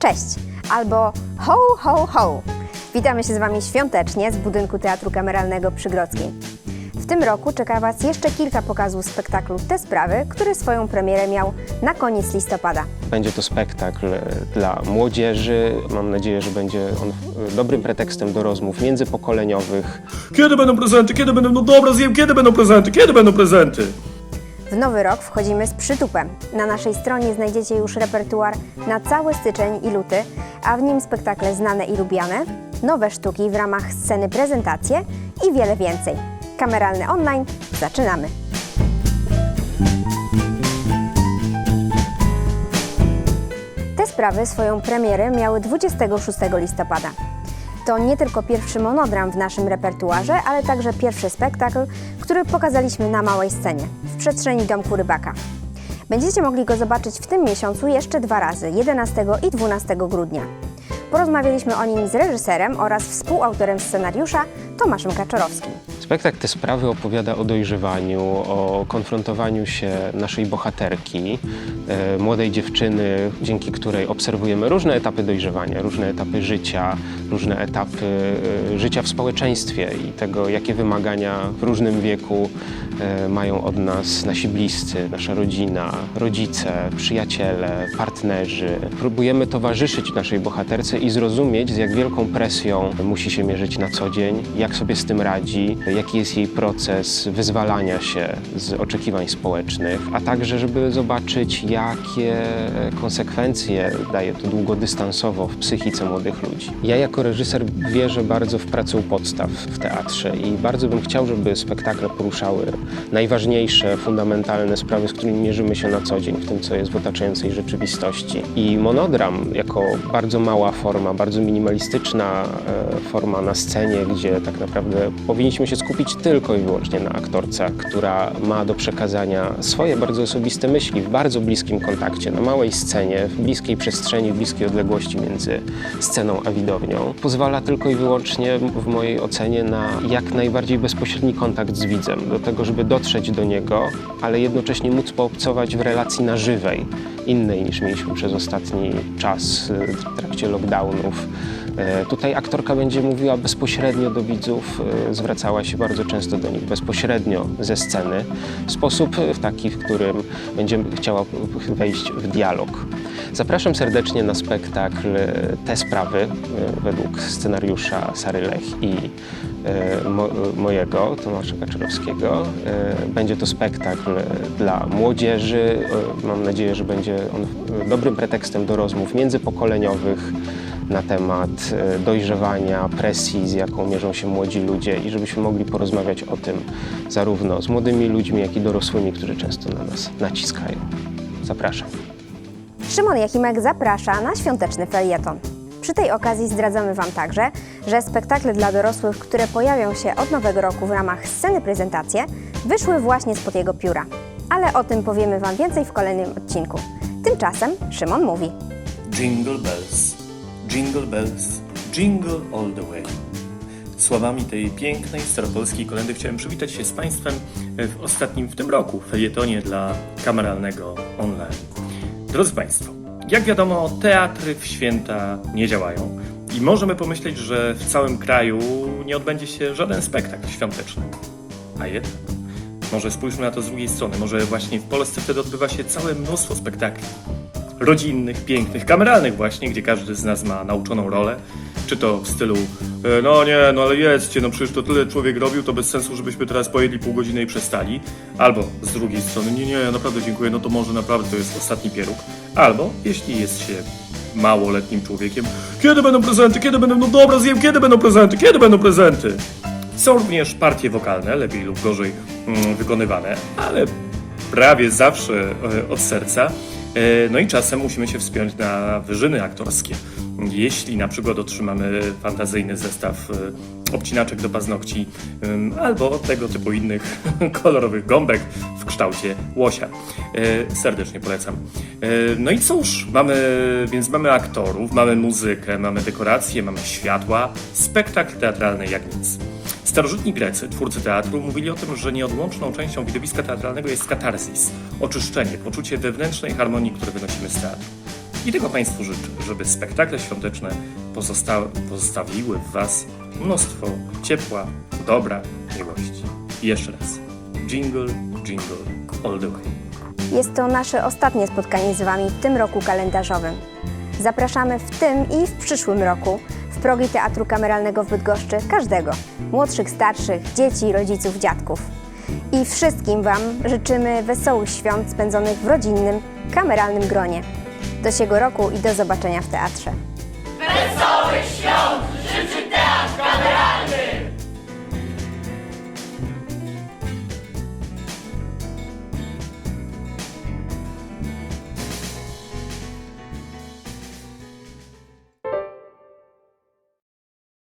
Cześć albo ho, ho, ho. Witamy się z Wami świątecznie z budynku Teatru Kameralnego przy Grodzkiej. W tym roku czeka Was jeszcze kilka pokazów spektaklu Te Sprawy, który swoją premierę miał na koniec listopada. Będzie to spektakl dla młodzieży. Mam nadzieję, że będzie on e, dobrym pretekstem do rozmów międzypokoleniowych. Kiedy będą prezenty? Kiedy będą? No dobra, zjem, kiedy będą prezenty? Kiedy będą prezenty? W nowy rok wchodzimy z przytupem. Na naszej stronie znajdziecie już repertuar na cały styczeń i luty, a w nim spektakle znane i lubiane, nowe sztuki w ramach sceny prezentacje i wiele więcej. Kameralny online, zaczynamy! Te sprawy swoją premierę miały 26 listopada. To nie tylko pierwszy monodram w naszym repertuarze, ale także pierwszy spektakl, który pokazaliśmy na małej scenie, w przestrzeni Domku Rybaka. Będziecie mogli go zobaczyć w tym miesiącu jeszcze dwa razy, 11 i 12 grudnia. Porozmawialiśmy o nim z reżyserem oraz współautorem scenariusza Tomaszem Kaczorowskim. Spektakl te sprawy opowiada o dojrzewaniu, o konfrontowaniu się naszej bohaterki, e, młodej dziewczyny, dzięki której obserwujemy różne etapy dojrzewania, różne etapy życia, różne etapy e, życia w społeczeństwie i tego, jakie wymagania w różnym wieku mają od nas nasi bliscy, nasza rodzina, rodzice, przyjaciele, partnerzy. Próbujemy towarzyszyć naszej bohaterce i zrozumieć, z jak wielką presją musi się mierzyć na co dzień, jak sobie z tym radzi, jaki jest jej proces wyzwalania się z oczekiwań społecznych, a także, żeby zobaczyć, jakie konsekwencje daje to długodystansowo w psychice młodych ludzi. Ja jako reżyser wierzę bardzo w pracę u podstaw w teatrze i bardzo bym chciał, żeby spektakle poruszały najważniejsze, fundamentalne sprawy, z którymi mierzymy się na co dzień, w tym, co jest w otaczającej rzeczywistości. I monodram, jako bardzo mała forma, bardzo minimalistyczna e, forma na scenie, gdzie tak naprawdę powinniśmy się skupić tylko i wyłącznie na aktorce, która ma do przekazania swoje bardzo osobiste myśli w bardzo bliskim kontakcie, na małej scenie, w bliskiej przestrzeni, w bliskiej odległości między sceną a widownią. Pozwala tylko i wyłącznie w mojej ocenie na jak najbardziej bezpośredni kontakt z widzem, do tego, żeby dotrzeć do niego, ale jednocześnie móc poobcować w relacji na żywej, innej niż mieliśmy przez ostatni czas y, w trakcie lockdownów. E, Tutaj aktorka będzie mówiła bezpośrednio do widzów, e, zwracała się bardzo często do nich bezpośrednio ze sceny, w sposób e, taki, w którym będzie chciała wejść w dialog. Zapraszam serdecznie na spektakl e, Te sprawy e, według scenariusza Sary Lech i e, mo, mojego, Tomasza Kaczorowskiego. Będzie to spektakl dla młodzieży. Mam nadzieję, że będzie on dobrym pretekstem do rozmów międzypokoleniowych na temat dojrzewania, presji, z jaką mierzą się młodzi ludzie i żebyśmy mogli porozmawiać o tym zarówno z młodymi ludźmi, jak i dorosłymi, którzy często na nas naciskają. Zapraszam. Szymon Jachimek zaprasza na świąteczny felieton. Przy tej okazji zdradzamy Wam także, że spektakle dla dorosłych, które pojawią się od nowego roku w ramach sceny prezentacje, wyszły właśnie spod jego pióra. Ale o tym powiemy Wam więcej w kolejnym odcinku. Tymczasem Szymon mówi. Jingle bells, jingle bells, jingle all the way. Słowami tej pięknej staropolskiej kolendy chciałem przywitać się z Państwem w ostatnim w tym roku felietonie dla kameralnego online. Drodzy Państwo, jak wiadomo, teatry w święta nie działają i możemy pomyśleć, że w całym kraju nie odbędzie się żaden spektakl świąteczny. A jednak, może spójrzmy na to z drugiej strony, może właśnie w Polsce wtedy odbywa się całe mnóstwo spektakli rodzinnych, pięknych, kameralnych właśnie, gdzie każdy z nas ma nauczoną rolę. Czy to w stylu, e, no nie, no ale jedzcie, no przecież to tyle człowiek robił, to bez sensu, żebyśmy teraz pojedli pół godziny i przestali. Albo z drugiej strony, nie, nie, naprawdę dziękuję, no to może naprawdę to jest ostatni pieróg. Albo, jeśli jest się małoletnim człowiekiem, kiedy będą prezenty, kiedy będą, no dobra, zjem, kiedy będą prezenty, kiedy będą prezenty. Są również partie wokalne, lepiej lub gorzej mm, wykonywane, ale prawie zawsze e, od serca. E, No i czasem musimy się wspiąć na wyżyny aktorskie. Jeśli na przykład otrzymamy fantazyjny zestaw e, obcinaczek do paznokci albo tego typu innych kolorowych gąbek w kształcie łosia. E, Serdecznie polecam. No i cóż, mamy, więc mamy aktorów, mamy muzykę, mamy dekoracje, mamy światła, spektakl teatralny jak nic. Starożytni Grecy, twórcy teatru, mówili o tym, że nieodłączną częścią widowiska teatralnego jest katarzis, oczyszczenie, poczucie wewnętrznej harmonii, które wynosimy z teatru. I tego Państwu życzę, żeby spektakle świąteczne pozosta- pozostawiły w Was mnóstwo ciepła, dobra, miłości. I jeszcze raz. Jingle, jingle, all the way. Jest to nasze ostatnie spotkanie z Wami w tym roku kalendarzowym. Zapraszamy w tym i w przyszłym roku progi Teatru Kameralnego w Bydgoszczy każdego, młodszych, starszych, dzieci, rodziców, dziadków. I wszystkim Wam życzymy wesołych świąt spędzonych w rodzinnym, kameralnym gronie. Do siego roku i do zobaczenia w teatrze. Wesołych świąt!